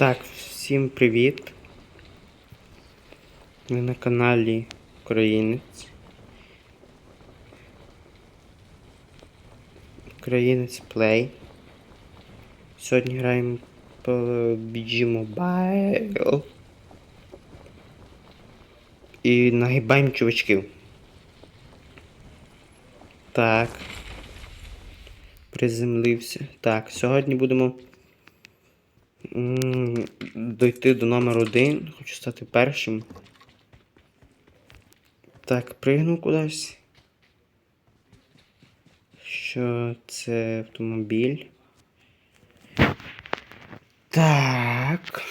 Так, всім привіт. Ми на каналі Українець. Українець Play. Сьогодні граємо по BG Mobile. І нагибаємо чувачків. Так. Приземлився. Так, сьогодні будемо дойти до номер один. Хочу стати першим. Так, пригну кудись. Що це автомобіль? Так.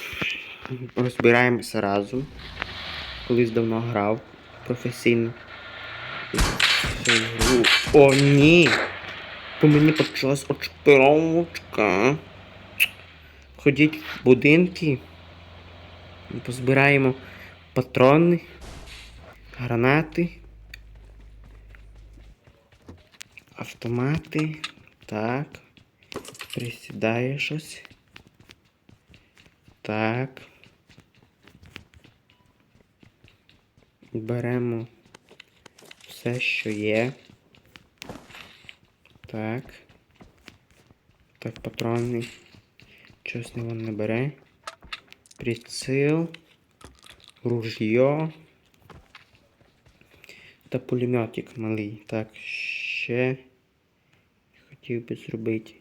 Розбираємося разом. Колись давно грав професійно. О, ні! По мені почалась очпировочка. Ходіть в будинки. Позбираємо патрони, гранати, автомати. Так. Присідає щось. Так. Беремо все, що є. Так. Так, патрони. Щось не вон не бере. Приціл. Ружьо. Та пулеметик малий. Так, ще хотів би зробити.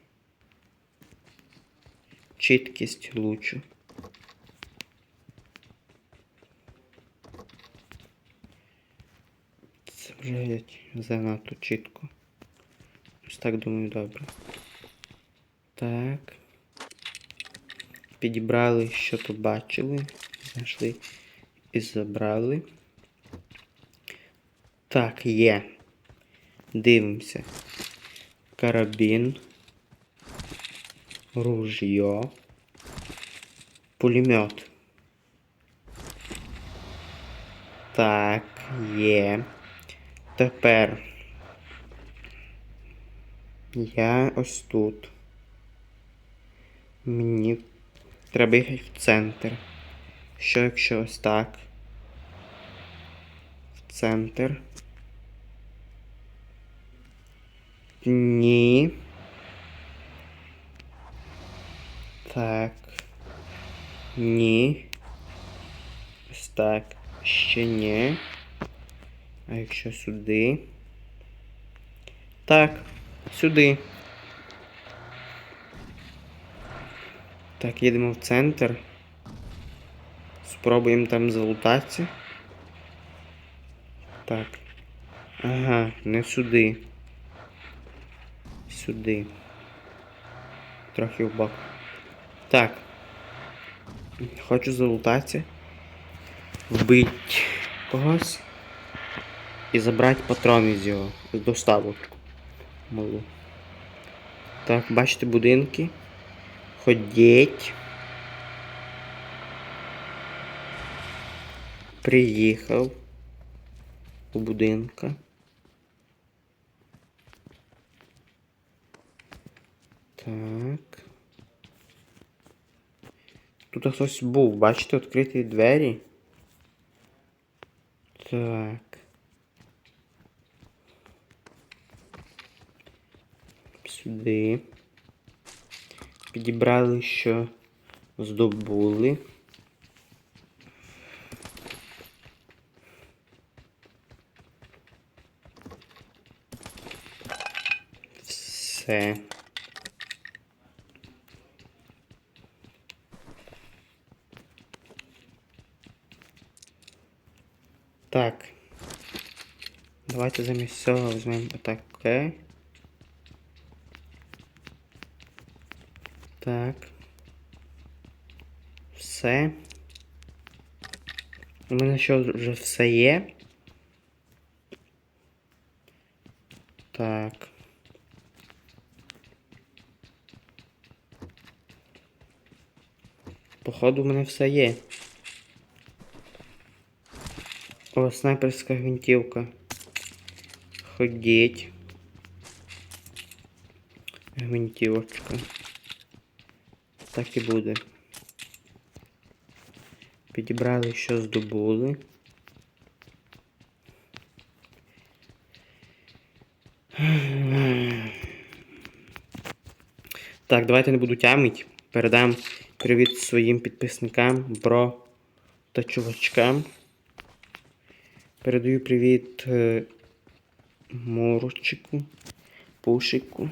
Чіткість лучу. Це вже занадто чітко. Ось так думаю, добре. Так. Підібрали, що побачили. Знайшли і забрали. Так, є. Дивимося. Карабін. Ружьо. Пулемет. Так, є. Тепер. Я ось тут. Мені треба їхати в центр. Що якщо ось так? В центр. Ні. Так. Ні. Ось так. Ще ні. А якщо сюди? Так, сюди. Так, їдемо в центр. Спробуємо там залутатися. Так. Ага, не сюди. Сюди. Трохи в бок. Так. Хочу залутатися. Вбити когось. І забрати патрони з його. З доставочку. Малу. Так, бачите будинки. Ходіть. Приїхав у будинка. Так. Тут хтось був, бачите, відкриті двері. Так. Сюди. Підібрали, що здобули. Все. Так. Давайте замість цього візьмемо отаке. Так. Все. У мене що вже все є. Так. Походу, у мене все є. О, снайперська гвинтівка. Ходіть. Гвинтівочка. Так і буде. Підібрали, що здобули. Так, давайте не буду тямить. Передам привіт своїм підписникам, бро та чувачкам. Передаю привіт е, Мурчику, Пушику,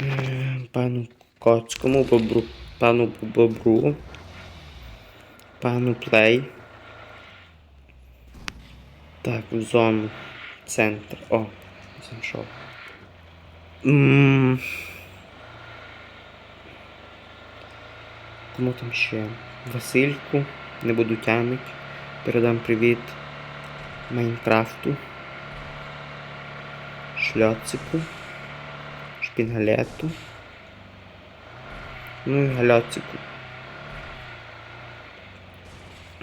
е, пану Коцькому, бобру, пану Бобру, пану Плей. Так, в зону. Центр. О, зайшов. Кому там ще? Васильку. Не буду тямить. Передам привіт Майнкрафту. Шльоцику. Шпінгалету. Ну і галяцику.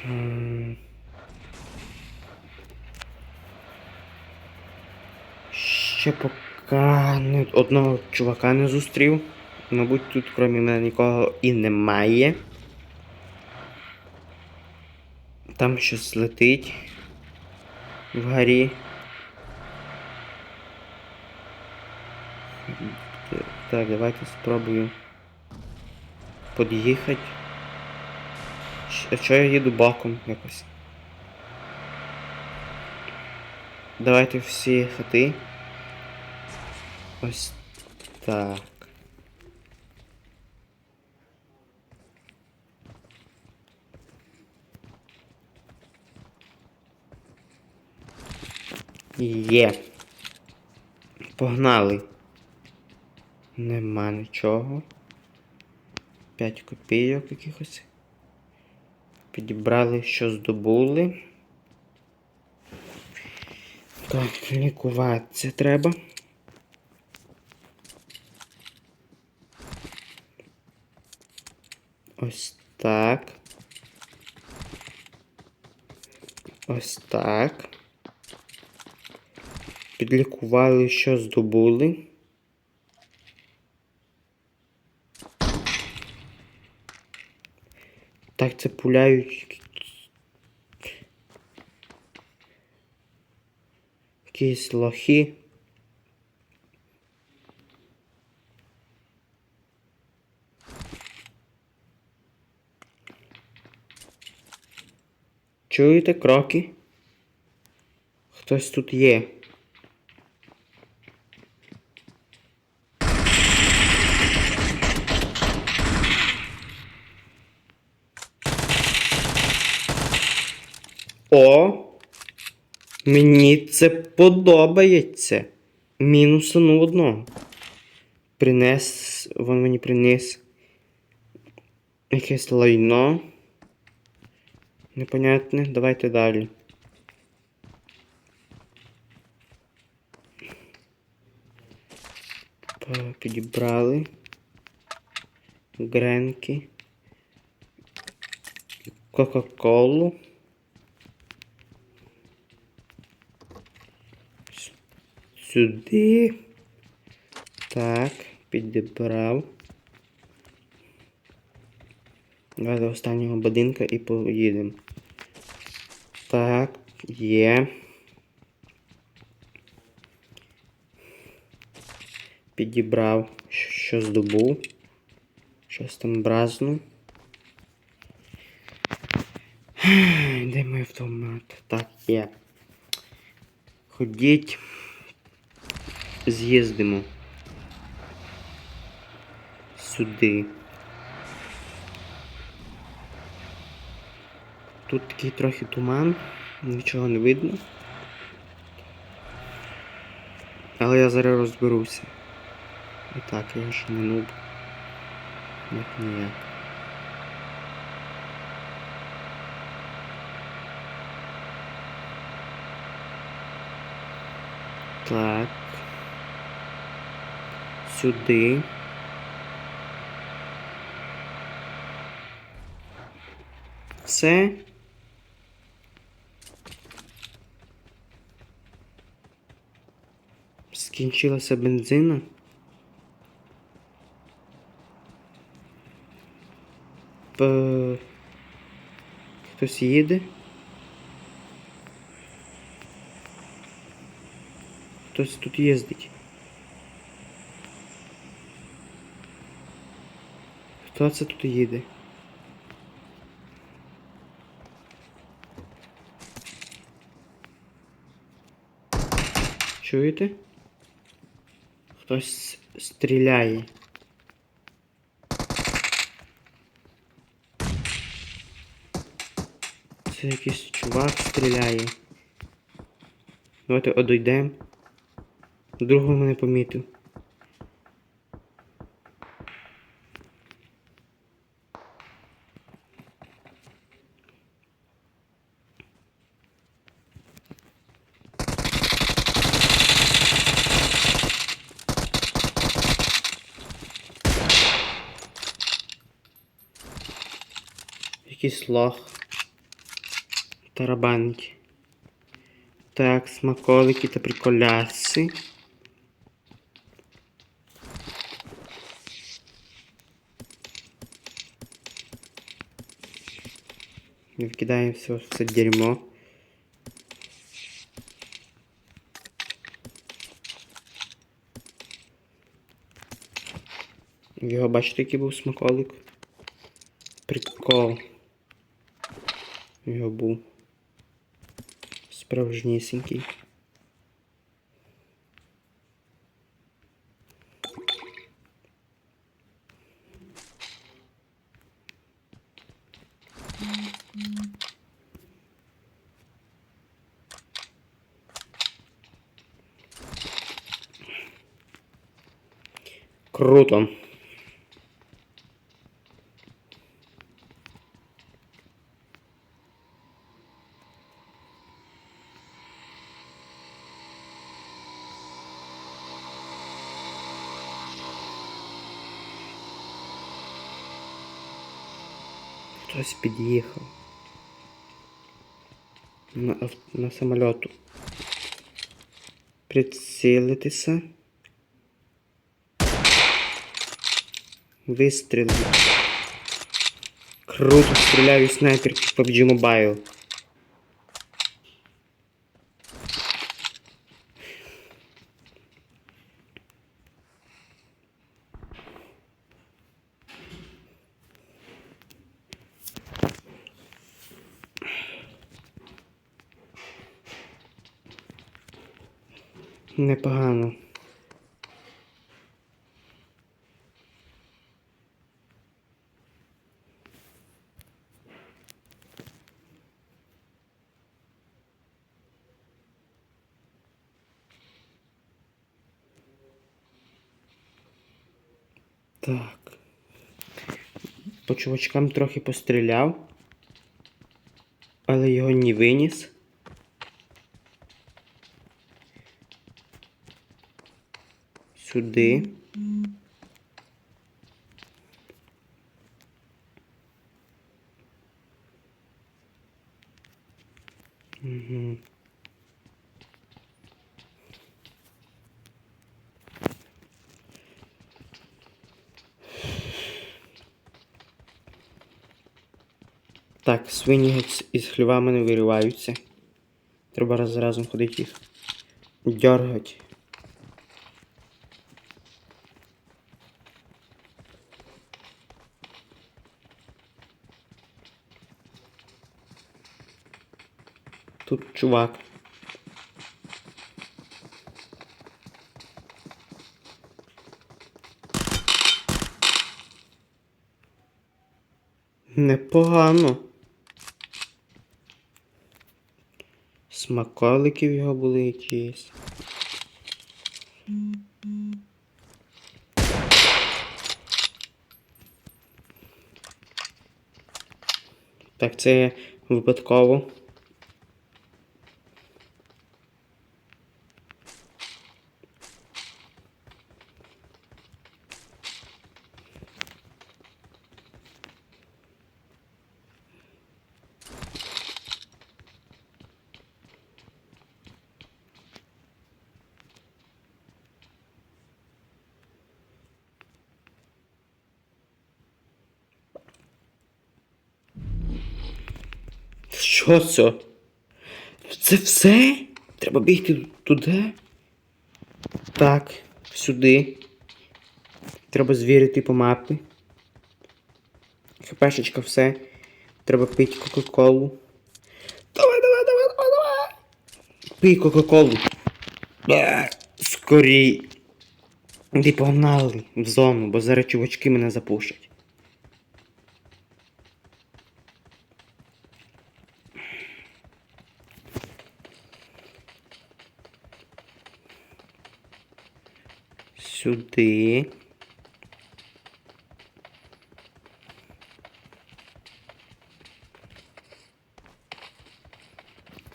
М, Ще поки одного чувака не зустрів. Мабуть, тут крім мене нікого і немає. Там щось летить вгорі. Так, давайте спробую під'їхати. А чого я їду боком якось? Давайте всі хати. Ось так. Є. Погнали. Нема нічого. 5 копійок якихось. Підібрали, що здобули. Так, лікуватися треба. Ось так. Ось так. Підлікували, що здобули. Так, це пуляють. Якісь лохи. Чуєте кроки? Хтось тут є. О! Мені це подобається. Мінусану одного. Принес. Він мені приніс якесь лайно. Непонятне. Давайте далі. Підібрали. Гренки. Кока-колу. Сюди. Так, підібрав. Давай до останнього будинка і поїдемо. Так, є. Підібрав, що- здобув. Щось там бразнув. Де мій автомат? Так, є. Ходіть. З'їздимо. Сюди. Тут такий трохи туман, нічого не видно. Але я зараз розберуся. І так, я ж не нуб. Як ніяк. Так. Сюди. Все. Скінчилася бензина. П... Хтось їде. Хтось тут їздить. Хто це тут їде? Чуєте? Хтось стріляє. Це якийсь чувак стріляє. Давайте одійдемо. Другого мене помітив. Якийсь лох. Тарабанки. Так, смаколики та приколяси. Вкидаємо все в це дерьмо. Його бачите, який був смаколик? Прикол. Його був справжнісінький. Круто. Хтось під'їхав. На, на самоліту. Прицілитися. Вистрілити. Круто стріляю снайпер в PUBG Mobile. Непогано. Так. По чувачкам трохи постріляв, але його не виніс. Сюди. Так, свині із хлівами не вириваються. Треба раз за разом ходити їх. Дергать. Тут чувак. Непогано. Смаколики в його були якісь. Так, це випадково. Що це? Це все? Треба бігти туди? Так, сюди. Треба звірити по мапі. ХПшечка, все. Треба пити Кока-Колу. Давай, давай, давай, давай, давай. Пий Кока-Колу. Скорій. Ти погнали в зону, бо зараз чувачки мене запушать. Сюди.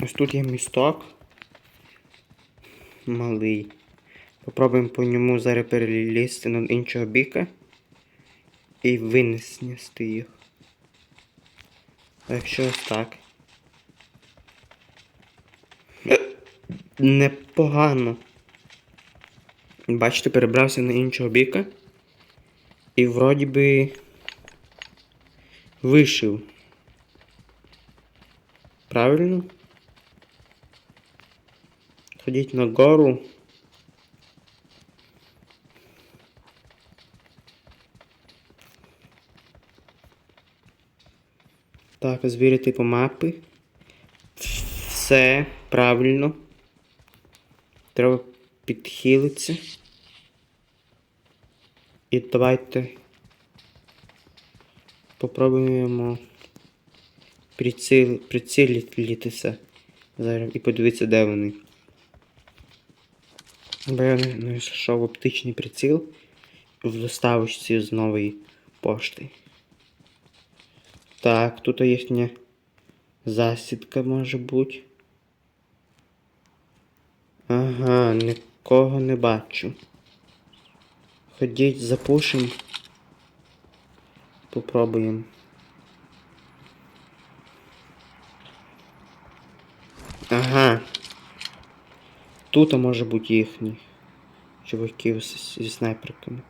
Ось тут є місток. Малий. Попробуємо по ньому зараз перелізти на іншого біка. І винести їх. А якщо ось так. Е, Непогано. Бачите, перебрався на іншого біка. І вроді би вишив. Правильно? Ходіть на гору. Так, звірити по мапі. Все правильно. Треба підхилитися. І давайте попробуємо приціл... прицілитися зараз і подивитися, де вони. Бо я не знайшов оптичний приціл в доставочці з нової пошти. Так, тут їхня засідка може бути. Ага, нікого не бачу. Ходіть, запушимо. Попробуємо. Ага. Тут може бути їхні чуваків зі снайперками.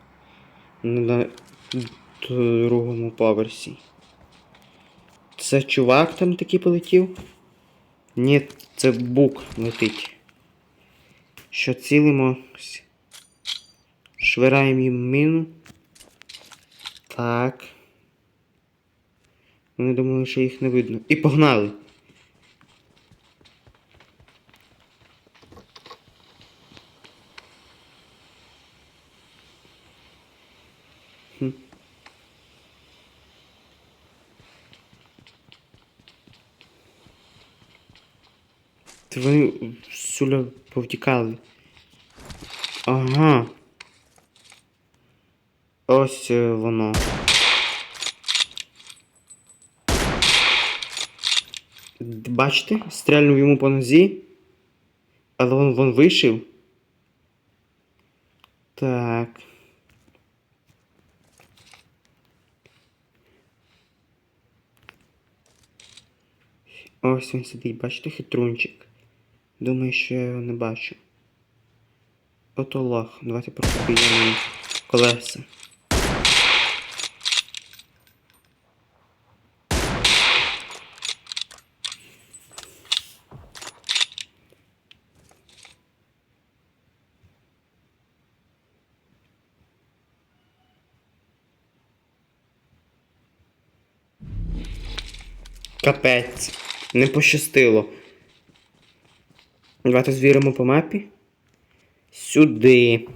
На другому поверсі. Це чувак там такий полетів? Ні, це бук летить. Що цілимось. Швираємо їм міну. Так. Вони думали, що їх не видно. І погнали! Це вони суля повтікали. Ага. Ось е, воно. Бачите? Стрельнув йому по нозі. Але він, він вишив. Так. Ось він сидить, бачите, хитрунчик. Думаю, що я його не бачу. Ото лох. Давайте просто підемо колеса. Капець. Не пощастило. Давайте звіримо по мапі. Сюди.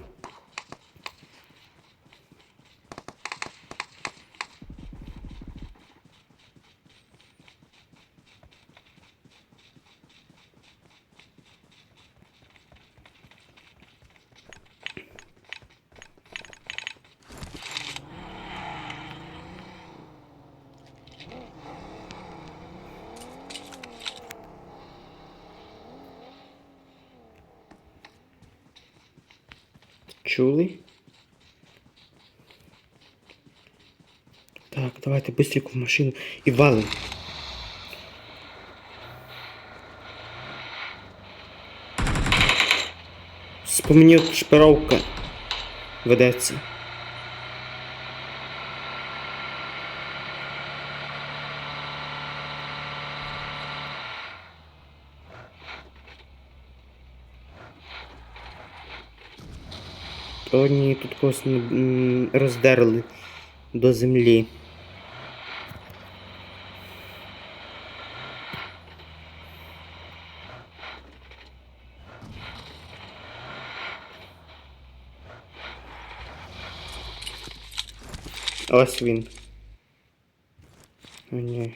быстренько в машину и валим. Вспомни, от шпировка ведеться. Одні тут когось роздерли до землі. Ось він. Ні.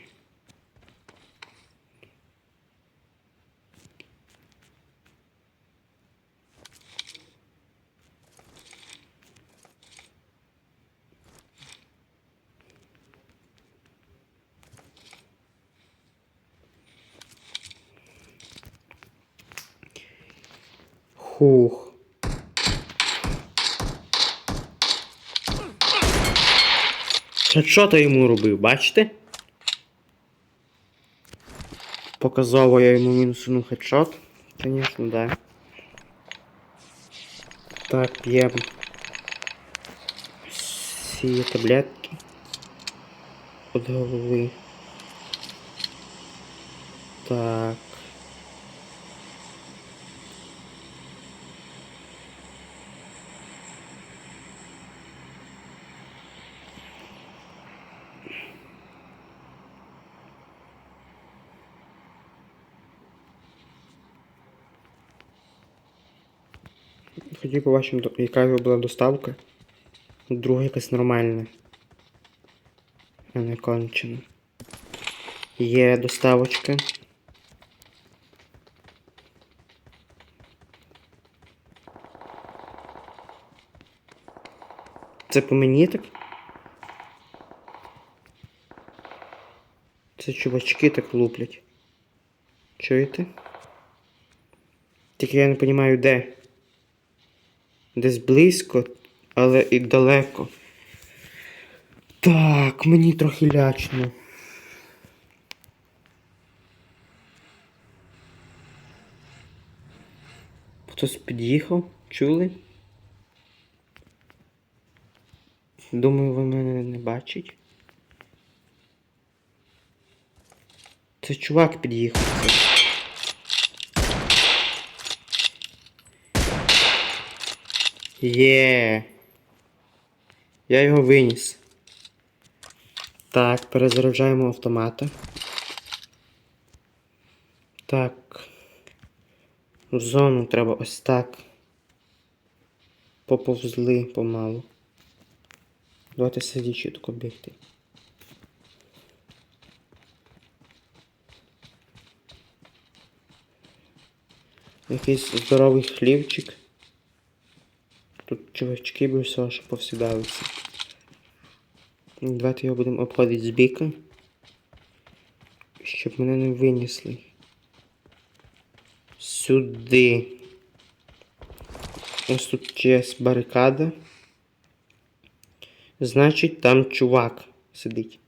Хух. Що то йому робив, бачите? Показово я йому мінусину хедшот. Звісно, да. Так, п'ємо. Всі таблетки. От голови. Так. Побачимо, до- яка його була доставка. Друга якась нормальна. А не кончена. Є доставочка. Це по мені так? Це чувачки так луплять. Чуєте? Тільки я не розумію, де. Десь близько, але і далеко. Так, мені трохи лячно. Хтось під'їхав, чули? Думаю, ви мене не бачить. Це чувак під'їхав. Є. Я його виніс. Так, перезаряджаємо автомата. Так. Зону треба ось так. Поповзли помалу. Давайте сидіть чітко бігти. Якийсь здоровий хлівчик. Тут чувачки би все, що повсідалися. Давайте його будемо обходити з біка. Щоб мене не винесли. Сюди. Ось тут чиясь барикада. Значить, там чувак сидить.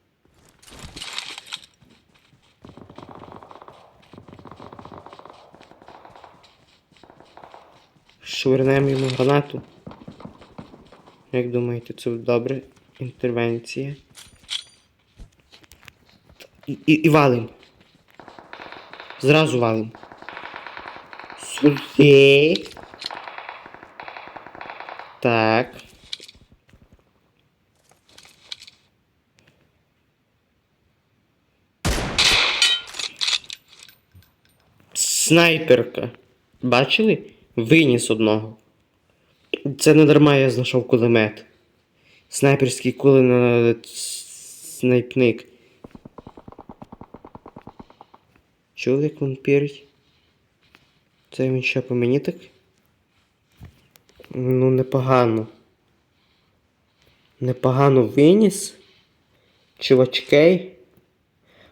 Швирнемо йому гранату. Як думаєте, це добре? Інтервенція. І, і, і валим. Зразу валим. Сюди. Так. Снайперка. Бачили? Виніс одного. Це не дарма я знайшов кулемет. Снайперський на снайпник. Як він пірить? Це він що по мені так? Ну, непогано. Непогано виніс. Чувачки.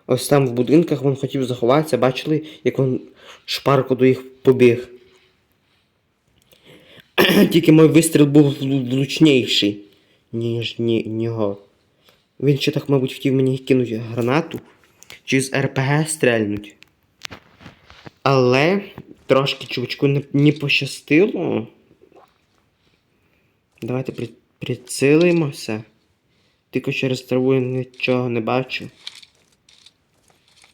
Ось там в будинках він хотів заховатися, бачили, як він шпарку до їх побіг. Тільки мій вистріл був влу- влучніший, ніж ні, нього. Він ще так, мабуть, хотів мені кинути гранату чи з РПГ стрельнуть. Але трошки чувачку не, не пощастило. Давайте при, прицілимося. Тільки через траву я нічого не бачу.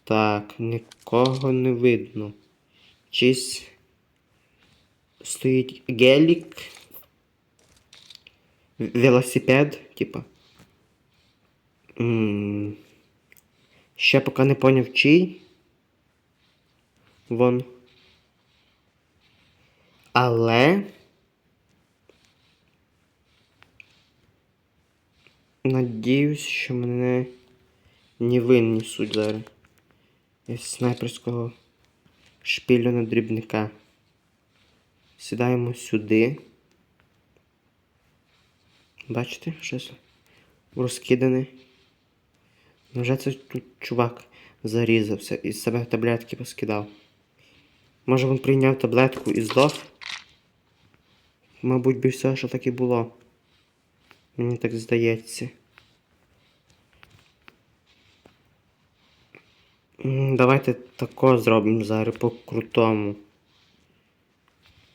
Так, нікого не видно. Чись стоїть гелік. велосипед, типа. Ще поки не поняв чий. Вон. Але. Надіюсь, що мене не винесуть зараз. Із снайперського шпилю на дрібника. Сідаємо сюди. Бачите, щось розкидане. Ну, Вже це тут чувак зарізався і з себе таблетки поскидав. Може він прийняв таблетку і здох? Мабуть, би все, що так і було. Мені так здається. Давайте тако зробимо зараз по-крутому.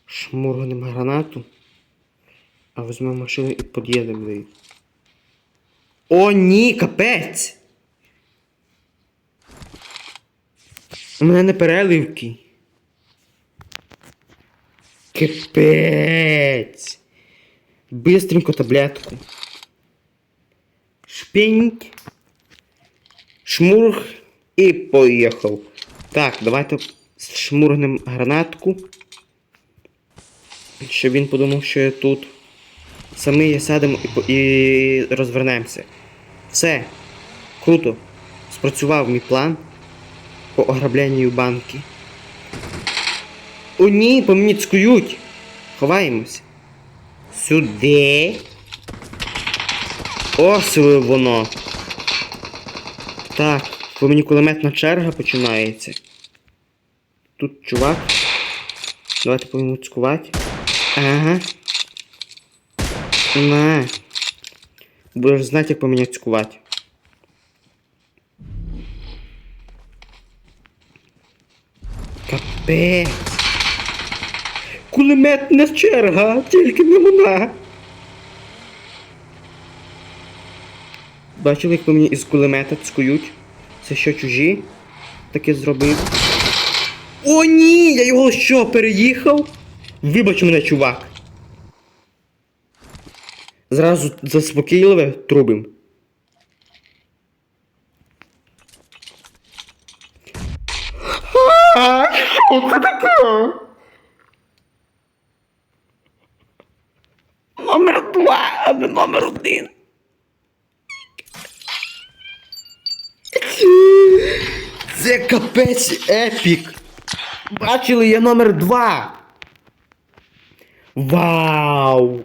Шмургнемо гранату. А візьмемо машину і під'їдемо до їх. О, ні, капець! У мене не переливки. Капець! Бистренько таблетку. Шпінь. Шмург і поїхав. Так, давайте шмургнем гранатку. Щоб він подумав, що я тут. Самі я сядемо і, і розвернемося. Все. Круто. Спрацював мій план по ограбленню банки. О, ні, по мені цкують. Ховаємось. Сюди. Ось воно. Так, по мені кулеметна черга починається. Тут чувак. Давайте по ньому цькувати. Ага. На. Будеш знати, як по мені цькувати. Капець. Кулеметна черга, тільки не вона. Бачили, як по мені із кулемета цкують? Це що чужі? Таке зробив. О, ні! Я його що, переїхав? Вибач мене, чувак. Зразу заспокійливе трубим. Що це таке? Номер два, а не номер один. Це капець епік. Бачили, я номер два. Вау!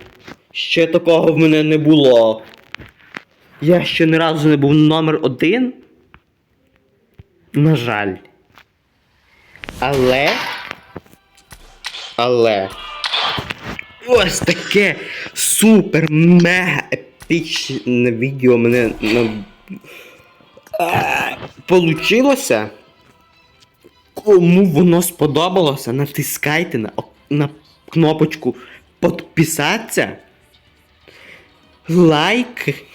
Ще такого в мене не було. Я ще ні разу не був номер один. На жаль. Але. Але. Ось таке супер мега епічне відео мене на... Получилося. Кому воно сподобалося, натискайте на, на кнопочку підписатися. Лайк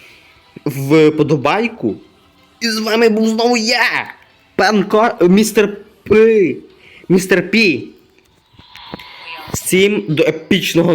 вподобайку. І з вами був знову я, пан Ко... містер П. Містер Пі. Всім до епічного